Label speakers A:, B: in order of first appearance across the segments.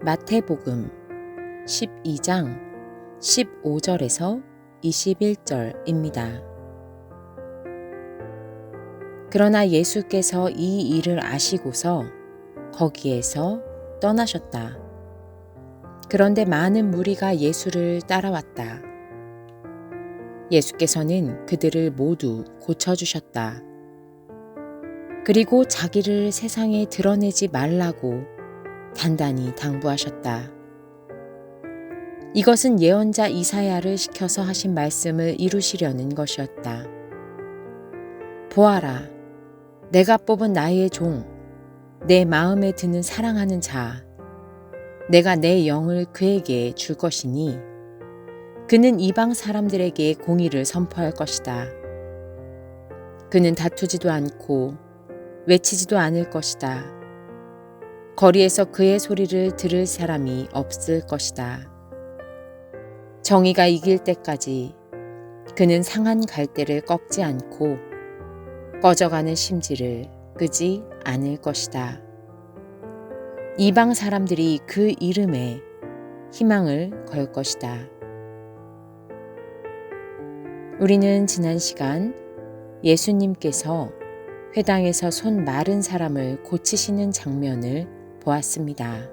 A: 마태복음 12장 15절에서 21절입니다. 그러나 예수께서 이 일을 아시고서 거기에서 떠나셨다. 그런데 많은 무리가 예수를 따라왔다. 예수께서는 그들을 모두 고쳐주셨다. 그리고 자기를 세상에 드러내지 말라고 단단히 당부하셨다. 이것은 예언자 이사야를 시켜서 하신 말씀을 이루시려는 것이었다. 보아라, 내가 뽑은 나의 종, 내 마음에 드는 사랑하는 자, 내가 내 영을 그에게 줄 것이니 그는 이방 사람들에게 공의를 선포할 것이다. 그는 다투지도 않고 외치지도 않을 것이다. 거리에서 그의 소리를 들을 사람이 없을 것이다. 정의가 이길 때까지 그는 상한 갈대를 꺾지 않고 꺼져가는 심지를 끄지 않을 것이다. 이방 사람들이 그 이름에 희망을 걸 것이다. 우리는 지난 시간 예수님께서 회당에서 손 마른 사람을 고치시는 장면을 보았습니다.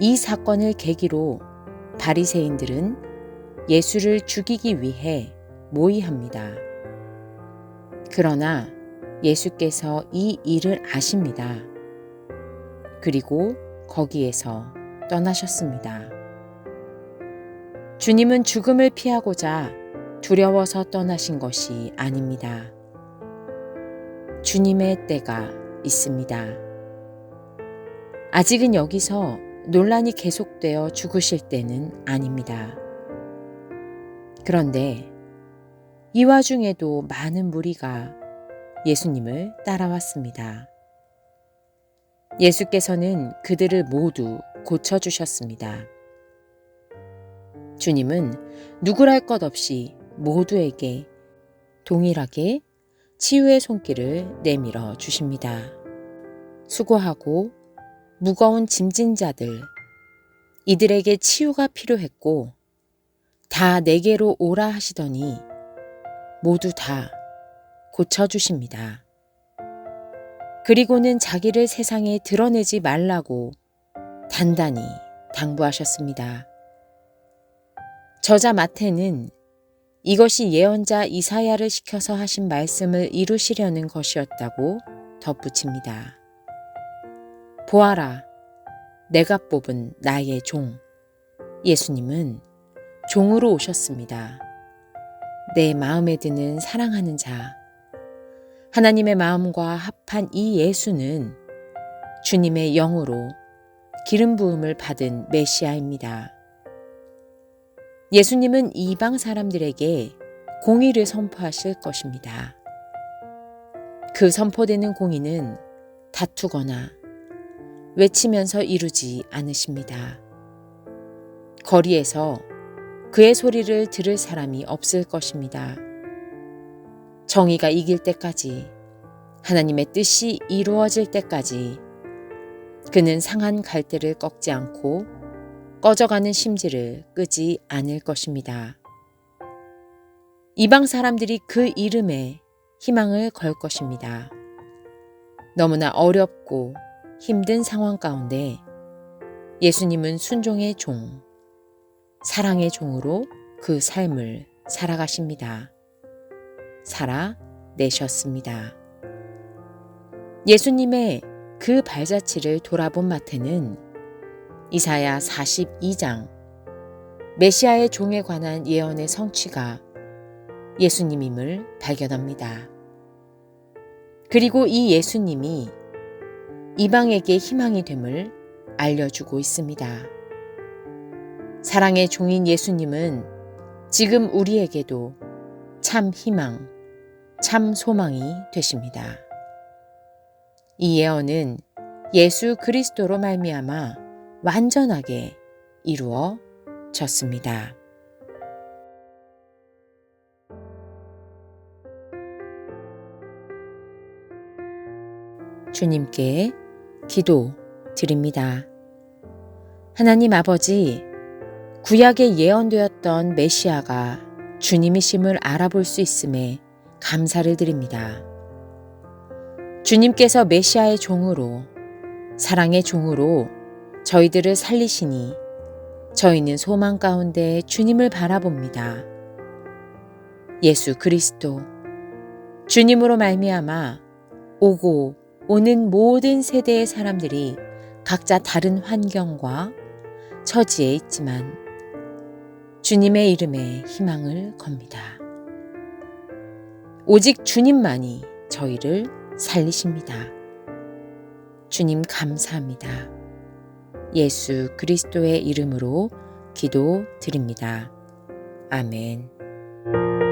A: 이 사건을 계기로 바리새인들은 예수를 죽이기 위해 모의합니다. 그러나 예수께서 이 일을 아십니다. 그리고 거기에서 떠나셨습니다. 주님은 죽음을 피하고자 두려워서 떠나신 것이 아닙니다. 주님의 때가 있습니다. 아직은 여기서 논란이 계속되어 죽으실 때는 아닙니다. 그런데 이 와중에도 많은 무리가 예수님을 따라왔습니다. 예수께서는 그들을 모두 고쳐주셨습니다. 주님은 누구랄 것 없이 모두에게 동일하게 치유의 손길을 내밀어 주십니다. 수고하고 무거운 짐진 자들, 이들에게 치유가 필요했고 다 내게로 오라 하시더니 모두 다 고쳐주십니다. 그리고는 자기를 세상에 드러내지 말라고 단단히 당부하셨습니다. 저자 마태는 이것이 예언자 이사야를 시켜서 하신 말씀을 이루시려는 것이었다고 덧붙입니다. 보아라, 내가 뽑은 나의 종. 예수님은 종으로 오셨습니다. 내 마음에 드는 사랑하는 자. 하나님의 마음과 합한 이 예수는 주님의 영으로 기름 부음을 받은 메시아입니다. 예수님은 이방 사람들에게 공의를 선포하실 것입니다. 그 선포되는 공의는 다투거나 외치면서 이루지 않으십니다. 거리에서 그의 소리를 들을 사람이 없을 것입니다. 정의가 이길 때까지 하나님의 뜻이 이루어질 때까지 그는 상한 갈대를 꺾지 않고 꺼져가는 심지를 끄지 않을 것입니다. 이방 사람들이 그 이름에 희망을 걸 것입니다. 너무나 어렵고 힘든 상황 가운데 예수님은 순종의 종, 사랑의 종으로 그 삶을 살아가십니다. 살아내셨습니다. 예수님의 그 발자취를 돌아본 마태는 이사야 42장 메시아의 종에 관한 예언의 성취가 예수님임을 발견합니다. 그리고 이 예수님이 이방에게 희망이 됨을 알려주고 있습니다. 사랑의 종인 예수님은 지금 우리에게도 참 희망, 참 소망이 되십니다. 이 예언은 예수 그리스도로 말미암아 완전하게 이루어졌습니다. 주님께 기도 드립니다. 하나님 아버지, 구약에 예언되었던 메시아가 주님이심을 알아볼 수 있음에 감사를 드립니다. 주님께서 메시아의 종으로, 사랑의 종으로 저희들을 살리시니 저희는 소망 가운데 주님을 바라봅니다. 예수 그리스도, 주님으로 말미암아 오고 오는 모든 세대의 사람들이 각자 다른 환경과 처지에 있지만 주님의 이름에 희망을 겁니다. 오직 주님만이 저희를 살리십니다. 주님 감사합니다. 예수 그리스도의 이름으로 기도 드립니다. 아멘.